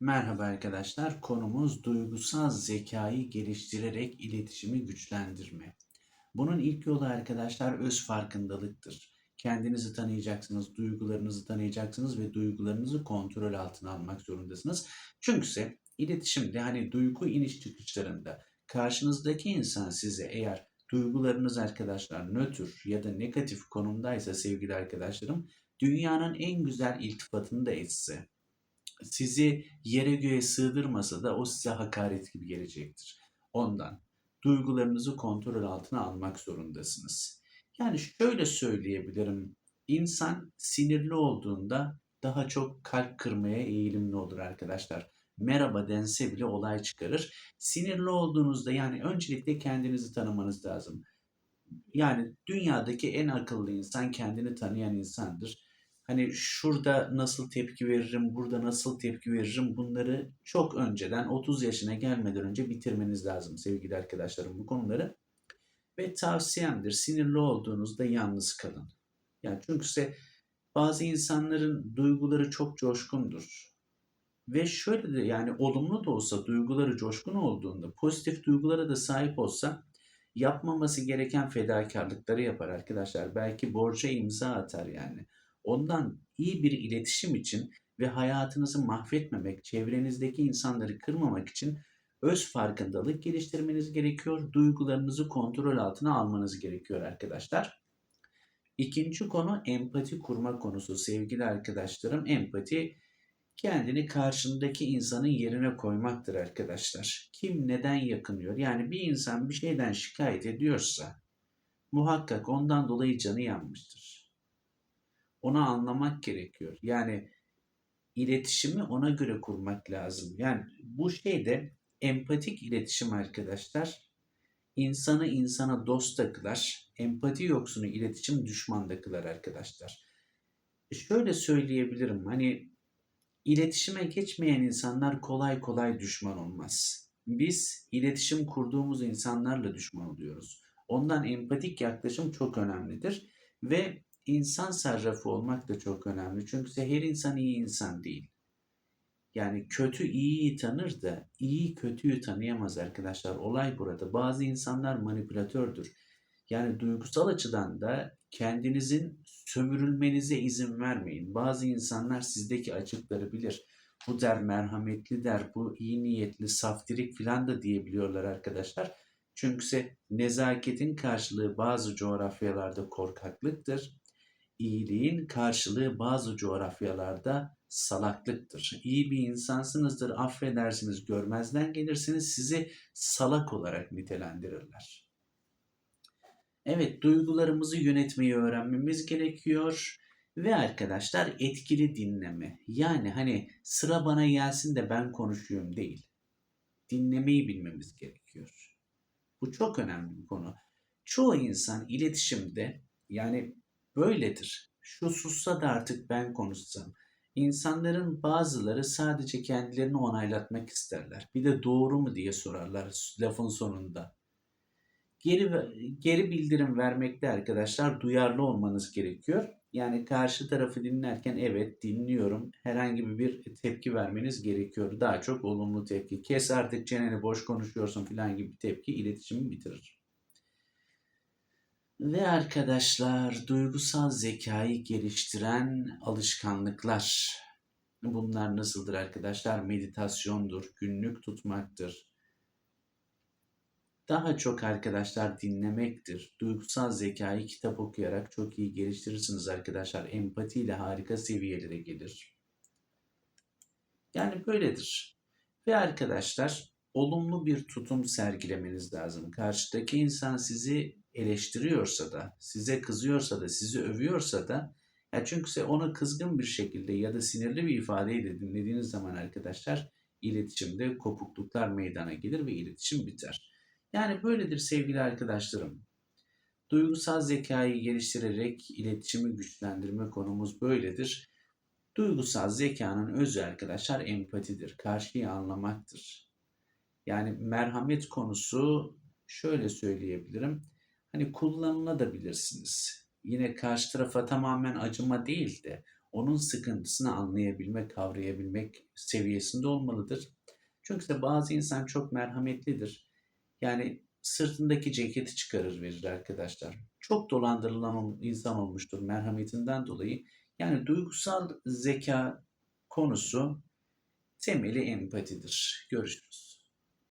Merhaba arkadaşlar. Konumuz duygusal zekayı geliştirerek iletişimi güçlendirme. Bunun ilk yolu arkadaşlar öz farkındalıktır. Kendinizi tanıyacaksınız, duygularınızı tanıyacaksınız ve duygularınızı kontrol altına almak zorundasınız. Çünkü ise iletişimde hani duygu iniş çıkışlarında karşınızdaki insan size eğer duygularınız arkadaşlar nötr ya da negatif konumdaysa sevgili arkadaşlarım dünyanın en güzel iltifatını da etse sizi yere göğe sığdırmasa da o size hakaret gibi gelecektir. Ondan duygularınızı kontrol altına almak zorundasınız. Yani şöyle söyleyebilirim. İnsan sinirli olduğunda daha çok kalp kırmaya eğilimli olur arkadaşlar. Merhaba dense bile olay çıkarır. Sinirli olduğunuzda yani öncelikle kendinizi tanımanız lazım. Yani dünyadaki en akıllı insan kendini tanıyan insandır hani şurada nasıl tepki veririm, burada nasıl tepki veririm bunları çok önceden 30 yaşına gelmeden önce bitirmeniz lazım sevgili arkadaşlarım bu konuları. Ve tavsiyemdir sinirli olduğunuzda yalnız kalın. Yani çünkü ise bazı insanların duyguları çok coşkundur. Ve şöyle de yani olumlu da olsa duyguları coşkun olduğunda pozitif duygulara da sahip olsa yapmaması gereken fedakarlıkları yapar arkadaşlar. Belki borca imza atar yani Ondan iyi bir iletişim için ve hayatınızı mahvetmemek, çevrenizdeki insanları kırmamak için öz farkındalık geliştirmeniz gerekiyor. Duygularınızı kontrol altına almanız gerekiyor arkadaşlar. İkinci konu empati kurma konusu sevgili arkadaşlarım. Empati kendini karşındaki insanın yerine koymaktır arkadaşlar. Kim neden yakınıyor? Yani bir insan bir şeyden şikayet ediyorsa muhakkak ondan dolayı canı yanmıştır onu anlamak gerekiyor. Yani iletişimi ona göre kurmak lazım. Yani bu şeyde empatik iletişim arkadaşlar insanı insana dost da. Empati yoksunu iletişim düşman da kılar arkadaşlar. E şöyle söyleyebilirim hani iletişime geçmeyen insanlar kolay kolay düşman olmaz. Biz iletişim kurduğumuz insanlarla düşman oluyoruz. Ondan empatik yaklaşım çok önemlidir ve insan sarrafı olmak da çok önemli. Çünkü her insan iyi insan değil. Yani kötü iyiyi tanır da iyi kötüyü tanıyamaz arkadaşlar. Olay burada. Bazı insanlar manipülatördür. Yani duygusal açıdan da kendinizin sömürülmenize izin vermeyin. Bazı insanlar sizdeki açıkları bilir. Bu der merhametli der, bu iyi niyetli, saftirik filan da diyebiliyorlar arkadaşlar. Çünkü nezaketin karşılığı bazı coğrafyalarda korkaklıktır iyiliğin karşılığı bazı coğrafyalarda salaklıktır. İyi bir insansınızdır, affedersiniz, görmezden gelirsiniz, sizi salak olarak nitelendirirler. Evet, duygularımızı yönetmeyi öğrenmemiz gerekiyor. Ve arkadaşlar etkili dinleme. Yani hani sıra bana gelsin de ben konuşuyorum değil. Dinlemeyi bilmemiz gerekiyor. Bu çok önemli bir konu. Çoğu insan iletişimde yani böyledir. Şu sussa da artık ben konuşsam. İnsanların bazıları sadece kendilerini onaylatmak isterler. Bir de doğru mu diye sorarlar lafın sonunda. Geri, geri bildirim vermekte arkadaşlar duyarlı olmanız gerekiyor. Yani karşı tarafı dinlerken evet dinliyorum herhangi bir tepki vermeniz gerekiyor. Daha çok olumlu tepki. Kes artık çeneni boş konuşuyorsun falan gibi tepki iletişimi bitirir. Ve arkadaşlar duygusal zekayı geliştiren alışkanlıklar. Bunlar nasıldır arkadaşlar? Meditasyondur, günlük tutmaktır. Daha çok arkadaşlar dinlemektir. Duygusal zekayı kitap okuyarak çok iyi geliştirirsiniz arkadaşlar. Empatiyle harika seviyelere gelir. Yani böyledir. Ve arkadaşlar olumlu bir tutum sergilemeniz lazım. Karşıdaki insan sizi eleştiriyorsa da, size kızıyorsa da, sizi övüyorsa da ya çünkü onu kızgın bir şekilde ya da sinirli bir ifadeyle dinlediğiniz zaman arkadaşlar iletişimde kopukluklar meydana gelir ve iletişim biter. Yani böyledir sevgili arkadaşlarım. Duygusal zekayı geliştirerek iletişimi güçlendirme konumuz böyledir. Duygusal zekanın özü arkadaşlar empatidir. Karşıyı anlamaktır. Yani merhamet konusu şöyle söyleyebilirim hani kullanılabilirsiniz. Yine karşı tarafa tamamen acıma değil de onun sıkıntısını anlayabilmek, kavrayabilmek seviyesinde olmalıdır. Çünkü de bazı insan çok merhametlidir. Yani sırtındaki ceketi çıkarır verir arkadaşlar. Çok dolandırılan insan olmuştur merhametinden dolayı. Yani duygusal zeka konusu temeli empatidir. Görüşürüz.